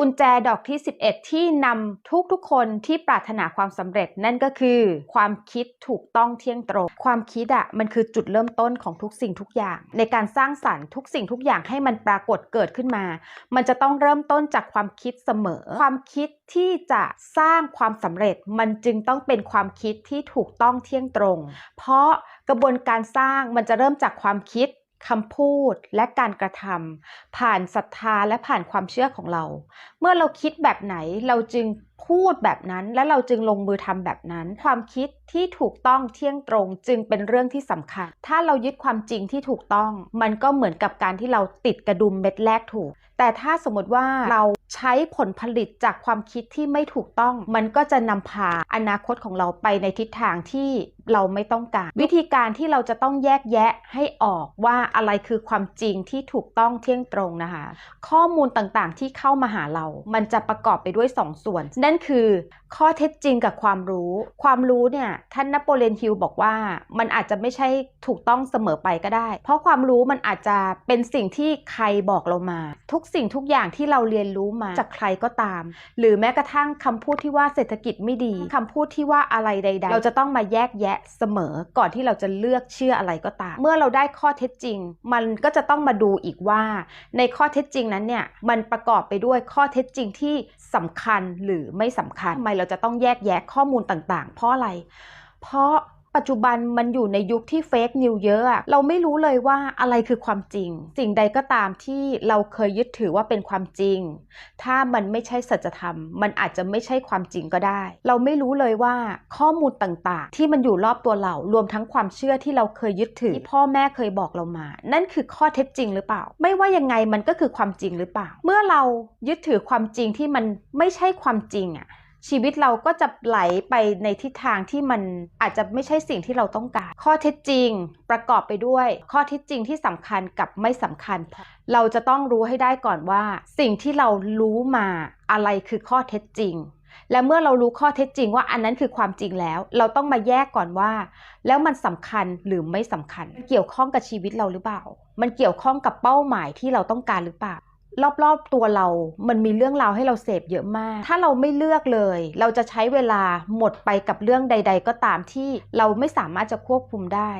กุญแจดอกที่ 11 ที่นำทุกๆคนที่ปรารถนาความสำเร็จนั่นก็คือ ความคิดถูกต้องเที่ยงตรง ความคิดอะมันคือจุดเริ่มต้นของทุกสิ่งทุกอย่าง ในการสร้างสรรค์ทุกสิ่งทุกอย่างให้มันปรากฏเกิดขึ้นมา มันจะต้องเริ่มต้นจากความคิดเสมอ ความคิดที่จะสร้างความสำเร็จ มันจึงต้องเป็นความคิดที่ถูกต้องเที่ยงตรง เพราะกระบวนการสร้างมันจะเริ่มจากความคิด คำพูดและการกระทำผ่านศรัทธาและผ่านความเชื่อของเรา เมื่อเราคิดแบบไหนเราจึงพูดแบบนั้น และเราจึงลงมือทำแบบนั้น ความคิดที่ถูกต้องเที่ยงตรงจึงเป็นเรื่องที่สำคัญ ถ้าเรายึดความจริงที่ถูกต้อง มันก็เหมือนกับการที่เราติดกระดุมเม็ดแรกถูก แต่ถ้าสมมติว่าเราใช้ผลผลิตจากความคิดที่ไม่ถูกต้อง มันก็จะนำพาอนาคตของเราไปในทิศทางที่ เราไม่ต้องการ วิธีการที่เราจะต้องแยกแยะให้ออกว่าอะไรคือความจริงที่ถูกต้องเที่ยงตรงนะคะ ข้อมูลต่างๆที่เข้ามาหาเรา มันจะประกอบไปด้วย2ส่วน นั่นคือ ข้อเท็จจริงกับความรู้ ความรู้เนี่ยท่านนโปเลียนฮิลบอกว่ามันอาจจะไม่ใช่ถูกต้องเสมอไปก็ได้ เพราะความรู้มันอาจจะเป็นสิ่งที่ใครบอกเรามา ทุกสิ่งทุกอย่างที่เราเรียนรู้มาจากใครก็ตาม หรือแม้กระทั่งคำพูดที่ว่าเศรษฐกิจไม่ดีคำพูดที่ว่าอะไรใด ๆ เราจะต้องมาแยกแยะเสมอก่อนที่เราจะเลือกเชื่ออะไรก็ตาม เมื่อเราได้ข้อเท็จจริง มันก็จะต้องมาดูอีกว่า ในข้อเท็จจริงนั้นเนี่ยมันประกอบไปด้วยข้อเท็จจริงที่สำคัญหรือไม่สำคัญทำไมเราจะต้องแยกแยะข้อมูลต่างๆ เพราะอะไร เพราะ ปัจจุบันมันอยู่ในยุคที่เฟกนิวเยอะเราไม่รู้เลยว่าอะไรคือความจริง สิ่งใดก็ตามที่เราเคยยึดถือว่าเป็นความจริง ถ้ามันไม่ใช่สัจธรรม มันอาจจะไม่ใช่ความจริงก็ได้ เราไม่รู้เลยว่าข้อมูลต่างๆ ที่มันอยู่รอบตัวเรารวมทั้งความเชื่อที่เราเคยยึดถือที่พ่อแม่เคยบอกเรามา นั่นคือข้อเท็จจริงหรือเปล่า ไม่ว่ายังไงมันก็คือความจริงหรือเปล่า เมื่อเรายึดถือความจริงที่มันไม่ใช่ความจริงอะ ชีวิตเราก็จะไหลไปในทิศทางที่มันอาจจะไม่ใช่สิ่งที่เราต้องการ ข้อเท็จจริงประกอบไปด้วย ข้อเท็จจริงที่สำคัญกับไม่สำคัญ เราจะต้องรู้ให้ได้ก่อนว่า สิ่งที่เรารู้มาอะไรคือข้อเท็จจริง และเมื่อเรารู้ข้อเท็จจริงว่าอันนั้นคือความจริงแล้ว เราต้องมาแยกก่อนว่า แล้วมันสำคัญหรือไม่สำคัญ เกี่ยวข้องกับชีวิตเราหรือเปล่า มันเกี่ยวข้องกับเป้าหมายที่เราต้องการหรือเปล่า รอบๆตัวเรา มันมีเรื่องราวให้เราเสพเยอะมาก ถ้าเราไม่เลือกเลย เราจะใช้เวลาหมดไปกับเรื่องใด ๆ ก็ตามที่เราไม่สามารถจะควบคุมได้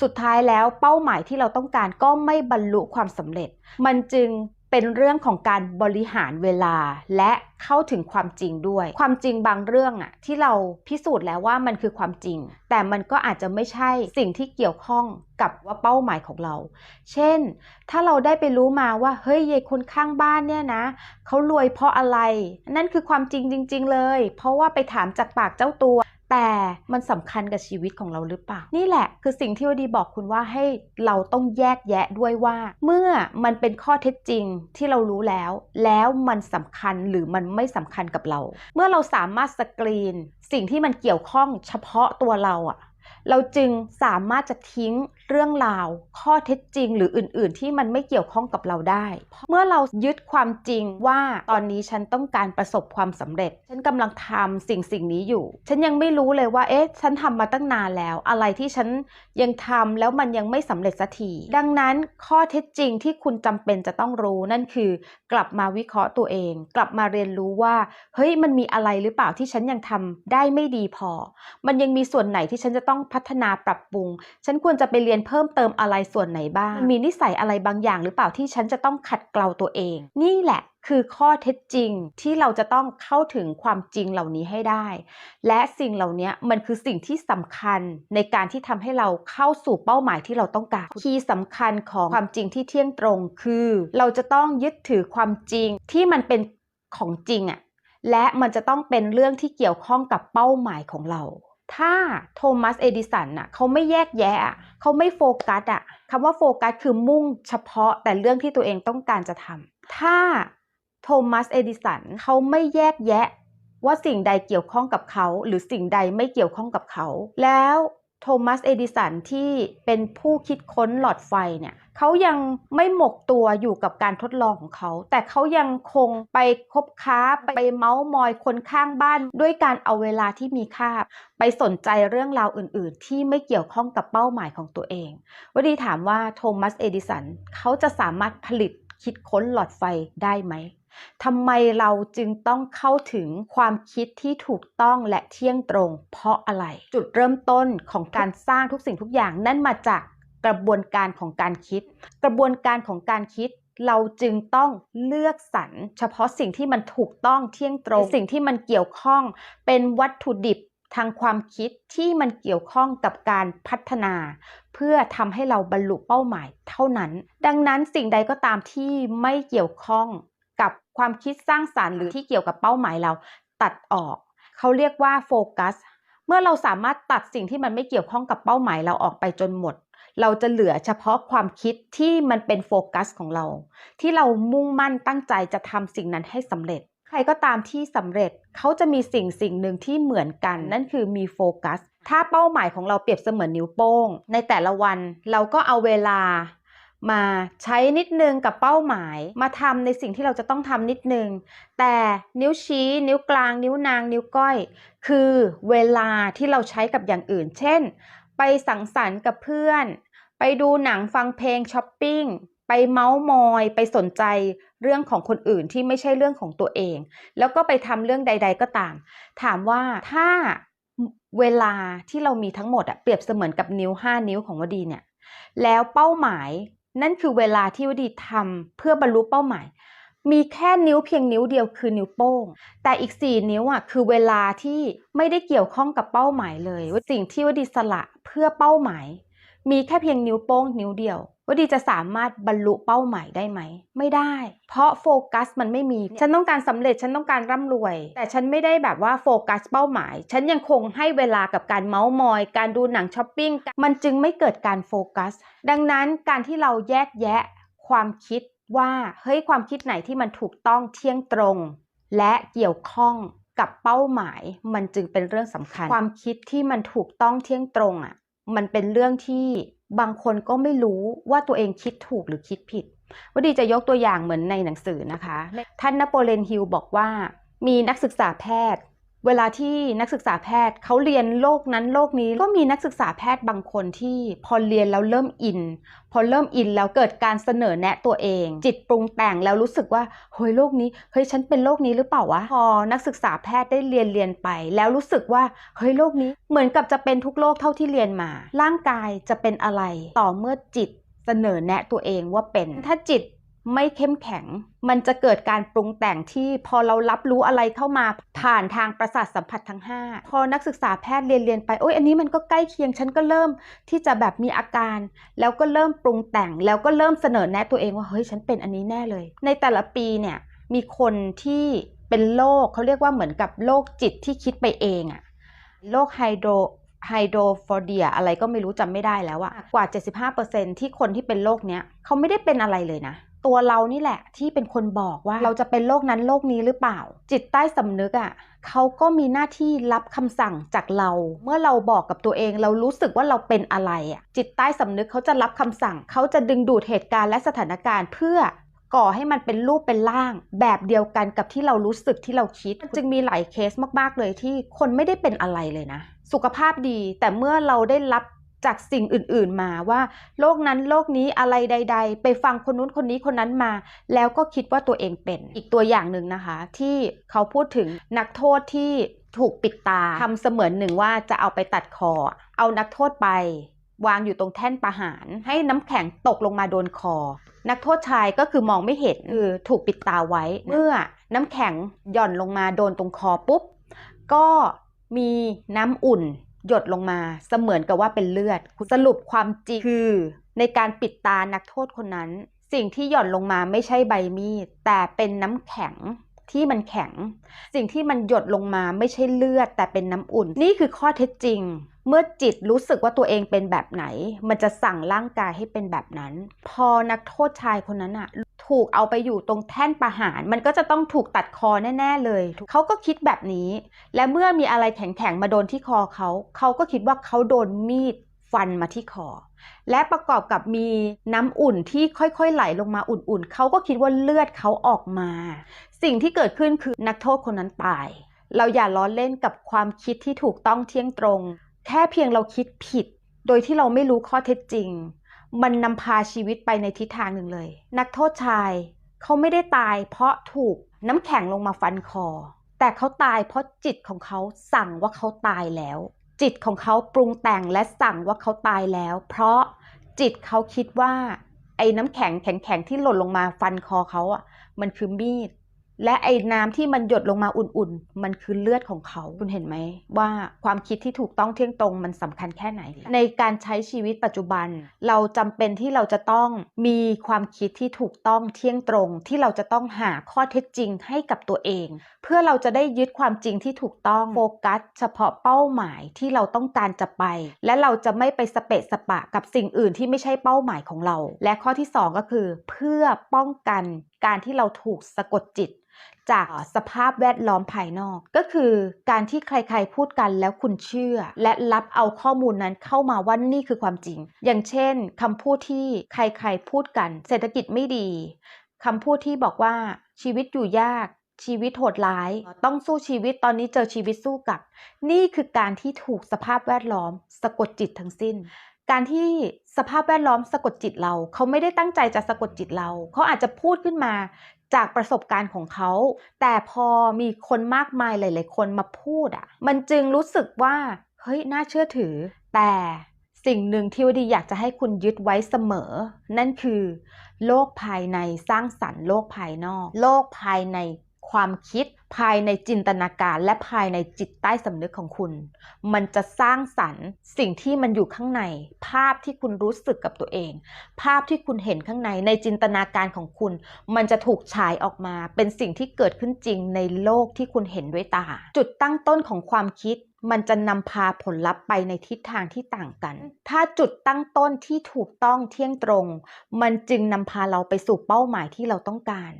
สุดท้ายแล้วเป้าหมายที่เราต้องการก็ไม่บรรลุความสำเร็จ มันจึง เป็นเรื่องของการบริหารเวลาและเข้าถึงความจริงด้วย ความจริงบางเรื่องอะที่เราพิสูจน์แล้วว่ามันคือความจริง แต่มันก็อาจจะไม่ใช่สิ่งที่เกี่ยวข้องกับว่าเป้าหมายของเรา เช่น ถ้าเราได้ไปรู้มาว่าเฮ้ยยายคนข้างบ้านเนี่ยนะเขารวยเพราะอะไร นั่นคือความจริงจริง ๆ เลย เพราะว่าไปถามจากปากเจ้าตัว แต่มันสำคัญกับชีวิตของเราหรือเปล่า นี่แหละคือสิ่งที่วดีบอกคุณว่าให้เราต้องแยกแยะด้วยว่า เมื่อมันเป็นข้อเท็จจริงที่เรารู้แล้ว แล้วมันสำคัญหรือมันไม่สำคัญกับเรา เมื่อเราสามารถสกรีน สิ่งที่มันเกี่ยวข้องเฉพาะตัวเราอะ เราจึงสามารถจะทิ้งเรื่องราว ข้อเท็จจริง หรืออื่น ๆ ที่มันไม่เกี่ยวข้องกับเราได้ เมื่อเรายึดความจริงว่าตอนนี้ฉันต้องการประสบความสำเร็จ ฉันกำลังทำสิ่งสิ่งนี้อยู่ ฉันยังไม่รู้เลยว่าเอ๊ะฉันทำมาตั้งนานแล้ว อะไรที่ฉันยังทำแล้วมันยังไม่สำเร็จสักทีดังนั้นข้อเท็จจริงที่คุณจำเป็นจะต้องรู้นั่นคือ กลับมาวิเคราะห์ตัวเอง กลับมาเรียนรู้ว่าเฮ้ยมันมีอะไรหรือเปล่าที่ฉันยังทำได้ไม่ดีพอ มันยังมีส่วนไหนที่ฉันจะต้องพัฒนาปรับปรุง ฉันควรจะไปเรียนเพิ่มเติมอะไรส่วนไหนบ้าง มีนิสัยอะไรบางอย่างหรือเปล่าที่ฉันจะต้องขัดเกลาตัวเอง นี่แหละคือข้อเท็จจริงที่เราจะต้องเข้าถึงความจริงเหล่านี้ให้ได้ และสิ่งเหล่านี้มันคือสิ่งที่สำคัญในการที่ทำให้เราเข้าสู่เป้าหมายที่เราต้องการคีย์สำคัญของความจริงที่เที่ยงตรง คือ เราจะต้องยึดถือความจริงที่มันเป็นของจริงอะและมันจะต้องเป็นเรื่องที่เกี่ยวข้องกับเป้าหมายของเรา ถ้าโทมัสเอดิสันน่ะเขาไม่แยกแยะเขาไม่โฟกัสอะคำว่าโฟกัสคือมุ่งเฉพาะแต่เรื่องที่ตัวเองต้องการจะทำถ้าโทมัสเอดิสันเขาไม่แยกแยะว่าสิ่งใดเกี่ยวข้องกับเขา หรือสิ่งใดไม่เกี่ยวข้องกับเขา แล้ว โทมัสเอดิสันที่เป็นผู้คิดค้นหลอดไฟเนี่ยเขายังไม่หมกตัวอยู่กับการทดลองของเขา แต่เขายังคงไปคบค้าไปเมาส์มอยคนข้างบ้าน ด้วยการเอาเวลาที่มีค่า ไปสนใจเรื่องราวอื่น ๆ ที่ไม่เกี่ยวข้องกับเป้าหมายของตัวเองวดีถามว่าโทมัสเอดิสันเขาจะสามารถผลิตคิดค้นหลอดไฟได้ไหม ทำไมเราจึงต้องเข้าถึงความคิดที่ถูกต้องและเที่ยงตรง เพราะอะไร จุดเริ่มต้นของการสร้างทุกสิ่งทุกอย่างนั่นมาจากกระบวนการของการคิด กระบวนการของการคิดเราจึงต้องเลือกสรรเฉพาะสิ่งที่มันถูกต้องเที่ยงตรง สิ่งที่มันเกี่ยวข้องเป็นวัตถุดิบทางความคิดที่มันเกี่ยวข้องกับการพัฒนา เพื่อทำให้เราบรรลุเป้าหมายเท่านั้น ดังนั้นสิ่งใดก็ตามที่ไม่เกี่ยวข้อง ความคิดสร้างสารรค์หรือที่เกี่ยวกับเป้าหมายเราตัดออก เขาเรียกว่าโฟกัส เมื่อเราสามารถตัดสิ่งที่มันไม่เกี่ยวข้องกับเป้าหมายเราออกไปจนหมด เราจะเหลือเฉพาะความคิดที่มันเป็นโฟกัสของเรา ที่เรามุ่งมั่นตั้งใจจะทำสิ่งนั้นให้สำเร็จ ใครก็ตามที่สำเร็จเขาจะมีสิ่งสิ่งหนึ่งที่เหมือนกัน นั่นคือมีโฟกัส ถ้าเป้าหมายของเราเปรียบเสมือนนิ้วโป้ง ในแต่ละวันเราก็เอาเวลา มาใช้นิดนึงกับเป้าหมาย มาทำในสิ่งที่เราจะต้องทำนิดนึง แต่นิ้วชี้ นิ้วกลาง นิ้วนาง นิ้วก้อย คือเวลาที่เราใช้กับอย่างอื่น เช่น ไปสังสรรค์กับเพื่อน ไปดูหนังฟังเพลงช้อปปิ้งไปเมาส์มอยไปสนใจเรื่องของคนอื่นที่ไม่ใช่เรื่องของตัวเอง แล้วก็ไปทำเรื่องใด ๆก็ตาม ถามว่าถ้าเวลาที่เรามีทั้งหมดอะเปรียบเสมือนกับนิ้ว 5 นิ้วของวดีเนี่ย แล้วเป้าหมาย นั่นคือเวลาที่วดีทำเพื่อบรรลุเป้าหมาย มีแค่นิ้วเพียงนิ้วเดียวคือนิ้วโป้ง แต่อีก 4 นิ้วอะคือเวลาที่ไม่ได้เกี่ยวข้องกับเป้าหมายเลยว่าสิ่งที่วดีสละเพื่อเป้าหมาย มีแค่เพียงนิ้วโป้งนิ้วเดียว วดีจะสามารถบรรลุเป้าหมายได้ไหม ไม่ได้ เพราะโฟกัสมันไม่มี ฉันต้องการสำเร็จฉันต้องการร่ำรวย แต่ฉันไม่ได้แบบว่าโฟกัสเป้าหมาย ฉันยังคงให้เวลากับการเมาส์มอย การดูหนังช้อปปิ้งมันจึงไม่เกิดการโฟกัส ดังนั้นการที่เราแยกแยะความคิดว่าเฮ้ยความคิดไหนที่มันถูกต้องเที่ยงตรง และเกี่ยวข้องกับเป้าหมาย มันจึงเป็นเรื่องสำคัญ ความคิดที่มันถูกต้องเที่ยงตรงอะมันเป็นเรื่องที่ บางคนก็ไม่รู้ว่าตัวเองคิดถูกหรือคิดผิดวดีจะยกตัวอย่างเหมือนในหนังสือนะคะ ท่านนโปเลียนฮิลบอกว่า มีนักศึกษาแพทย์ เวลาที่นักศึกษาแพทย์เขาเรียนโลกนั้นโลกนี้ก็มีนักศึกษาแพทย์บางคนที่พอเรียนแล้วเริ่มอิน พอเริ่มอินแล้วเกิดการเสนอแนะตัวเอง จิตปรุงแต่งแล้วรู้สึกว่าเฮ้ยโลกนี้เฮ้ยฉันเป็นโลกนี้หรือเปล่าวะพอนักศึกษาแพทย์ได้เรียนเรียนไป แล้วรู้สึกว่าเฮ้ยโลกนี้เหมือนกับจะเป็นทุกโลกเท่าที่เรียนมา ร่างกายจะเป็นอะไรต่อเมื่อจิตเสนอแนะตัวเองว่าเป็นถ้าจิต ไม่เข้มแข็ง มันจะเกิดการปรุงแต่งที่พอเรารับรู้อะไรเข้ามาผ่านทางประสาทสัมผัสทั้ง 5 พอนักศึกษาแพทย์เรียนเรียนไปโอ้ยอันนี้มันก็ใกล้เคียงฉันก็เริ่มที่จะแบบมีอาการ แล้วก็เริ่มปรุงแต่งแล้วก็เริ่มเสนอแนะตัวเองว่าเฮ้ยฉันเป็นอันนี้แน่เลย ในแต่ละปีเนี่ยมีคนที่เป็นโรคเขาเรียกว่าเหมือนกับโรคจิตที่คิดไปเองอะโรคไฮโดรไฮโดรฟอเดียอะไรก็ไม่รู้จำไม่ได้แล้วอะกว่า 75%ที่คนที่เป็นโรคเนี้ยเขาไม่ได้เป็นอะไรเลยนะ ตัวเรานี่แหละที่เป็นคนบอกว่าเราจะเป็นโรคนั้นโรคนี้หรือเปล่า จิตใต้สำนึกอะ่ะเขาก็มีหน้าที่รับคำสั่งจากเรา เมื่อเราบอกกับตัวเองเรารู้สึกว่าเราเป็นอะไรอะ่ะจิตใต้สำนึกเขาจะรับคำสั่ง เขาจะดึงดูดเหตุการณ์และสถานการณ์เพื่อก่อให้มันเป็นรูปเป็นร่าง แบบเดียวกันกับที่เรารู้สึกที่เราคิด จึงมีหลายเคสมาก ๆ เลยที่คนไม่ได้เป็นอะไรเลยนะ สุขภาพดีแต่เมื่อเราได้รับ จากสิ่งอื่นๆมาว่า โลกนั้นโลกนี้อะไรใด ๆ ไปฟังคนนู้นคนนี้คนนั้นมา แล้วก็คิดว่าตัวเองเป็นอีกตัวอย่างหนึ่งนะคะ ที่เขาพูดถึงนักโทษที่ถูกปิดตาทำเสมือนหนึ่งว่าจะเอาไปตัดคอ เอานักโทษไป วางอยู่ตรงแท่นประหาร ให้น้ำแข็งตกลงมาโดนคอ นักโทษชายก็คือมองไม่เห็นคือถูกปิดตาไว้ เมื่อน้ำแข็งหย่อนลงมาโดนตรงคอปุ๊บก็มีน้ำอุ่น หยดลงมาเสมือนกับว่าเป็นเลือด สรุปความจริงคือ ในการปิดตานักโทษคนนั้น สิ่งที่หย่อนลงมาไม่ใช่ใบมีด แต่เป็นน้ำแข็งที่มันแข็ง สิ่งที่มันหยดลงมาไม่ใช่เลือด แต่เป็นน้ำอุ่น นี่คือข้อเท็จจริง เมื่อจิตรู้สึกว่าตัวเองเป็นแบบไหน มันจะสั่งร่างกายให้เป็นแบบนั้น พอนักโทษชายคนนั้นอะถูกเอาไปอยู่ตรงแท่นประหาร มันก็จะต้องถูกตัดคอแน่ ๆเลย เขาก็คิดแบบนี้ และเมื่อมีอะไรแข็งๆมาโดนที่คอเขา เขาก็คิดว่าเขาโดนมีดฟันมาที่คอ และประกอบกับมีน้ำอุ่นที่ค่อยๆไหลลงมาอุ่นๆ เขาก็คิดว่าเลือดเขาออกมา สิ่งที่เกิดขึ้นคือนักโทษคนนั้นตาย เราอย่าล้อเล่นกับความคิดที่ถูกต้องเที่ยงตรง แค่เพียงเราคิดผิด โดยที่เราไม่รู้ข้อเท็จจริง มันนำพาชีวิตไปในทิศทางหนึ่งเลย นักโทษชาย เขาไม่ได้ตายเพราะถูกน้ำแข็งลงมาฟันคอ แต่เขาตายเพราะจิตของเขาสั่งว่าเขาตายแล้ว จิตของเขาปรุงแต่งและสั่งว่าเขาตายแล้ว เพราะจิตเขาคิดว่า ไอ้น้ำแข็งแข็งๆที่หล่นลงมาฟันคอเขาอะ มันคือมีด และไอ้น้ำที่มันหยดลงมาอุ่นๆ มันคือเลือดของเขา คุณเห็นไหม ว่าความคิดที่ถูกต้องเที่ยงตรงมันสำคัญแค่ไหน ในการใช้ชีวิตปัจจุบัน เราจำเป็นที่เราจะต้องมีความคิดที่ถูกต้องเที่ยงตรง ที่เราจะต้องหาข้อเท็จจริงให้กับตัวเอง เพื่อเราจะได้ยึดความจริงที่ถูกต้องโฟกัส เฉพาะเป้าหมายที่เราต้องการจะไป และเราจะไม่ไปสเปะสปะกับสิ่งอื่นที่ไม่ใช่เป้าหมายของเรา และข้อที่สองก็คือ เพื่อป้องกัน การที่เราถูกสะกดจิต จากสภาพแวดล้อมภายนอก ก็คือการที่ใครๆพูดกันแล้วคุณเชื่อ และรับเอาข้อมูลนั้นเข้ามาว่านี่คือความจริง อย่างเช่นคำพูดที่ใครๆพูดกัน เศรษฐกิจไม่ดีคำพูดที่บอกว่าชีวิตอยู่ยากชีวิตโหดร้าย ต้องสู้ชีวิตตอนนี้เจอชีวิตสู้กับ นี่คือการที่ถูกสภาพแวดล้อม สะกดจิตทั้งสิ้น การที่สภาพแวดล้อมสะกดจิตเรา เขาไม่ได้ตั้งใจจะสะกดจิตเรา เขาอาจจะพูดขึ้นมาจากประสบการณ์ของเขา แต่พอมีคนมากมายหลาย ๆ คนมาพูดอะ มันจึงรู้สึกว่า เฮ้ย น่าเชื่อถือ แต่สิ่งหนึ่งที่วดีอยากจะให้คุณยึดไว้เสมอ นั่นคือ โลกภายในสร้างสรรค์โลกภายนอก โลกภายใน ความคิดภายในจินตนาการและภายในจิตใต้สำนึกของคุณ มันจะสร้างสรรค์สิ่งที่มันอยู่ข้างใน ภาพที่คุณรู้สึกกับตัวเอง ภาพที่คุณเห็นข้างในในจินตนาการของคุณ มันจะถูกฉายออกมา เป็นสิ่งที่เกิดขึ้นจริงในโลกที่คุณเห็นด้วยตา จุดตั้งต้นของความคิด มันจะนำพาผลลัพธ์ไปในทิศทางที่ต่างกัน ถ้าจุดตั้งต้นที่ถูกต้องเที่ยงตรง มันจึงนำพาเราไปสู่เป้าหมายที่เราต้องการ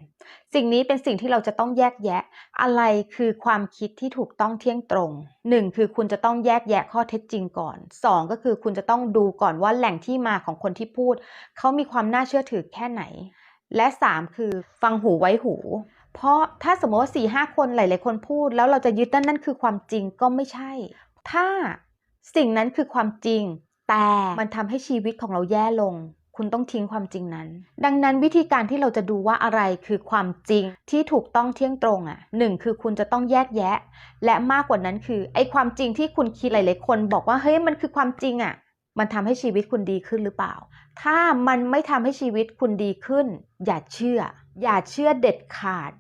สิ่งนี้เป็นสิ่งที่เราจะต้องแยกแยะ อะไรคือความคิดที่ถูกต้องเที่ยงตรง 1. คือคุณจะต้องแยกแยะข้อเท็จจริงก่อน 2. ก็คือคุณจะต้องดูก่อนว่าแหล่งที่มาของคนที่พูด เขามีความน่าเชื่อถือแค่ไหน และ 3. คือฟังหูไว้หู เพราะถ้าสมมติว่าสี่ห้าคนหลาย ๆ คนพูด แล้วเราจะยึดนั่นนั่นคือความจริงก็ไม่ใช่ ถ้าสิ่งนั้นคือความจริง แต่มันทำให้ชีวิตของเราแย่ลง คุณต้องทิ้งความจริงนั้น ดังนั้นวิธีการที่เราจะดูว่าอะไรคือความจริงที่ถูกต้องเที่ยงตรงอะหนึ่งคือคุณจะต้องแยกแยะ และมากกว่านั้นคือไอ้ความจริงที่คุณคิดหลาย ๆ คน บอกว่าเฮ้ยมันคือความจริงอะมันทำให้ชีวิตคุณดีขึ้นหรือเปล่า ถ้ามันไม่ทำให้ชีวิตคุณดีขึ้น อย่าเชื่อ อย่าเชื่อเด็ดขาด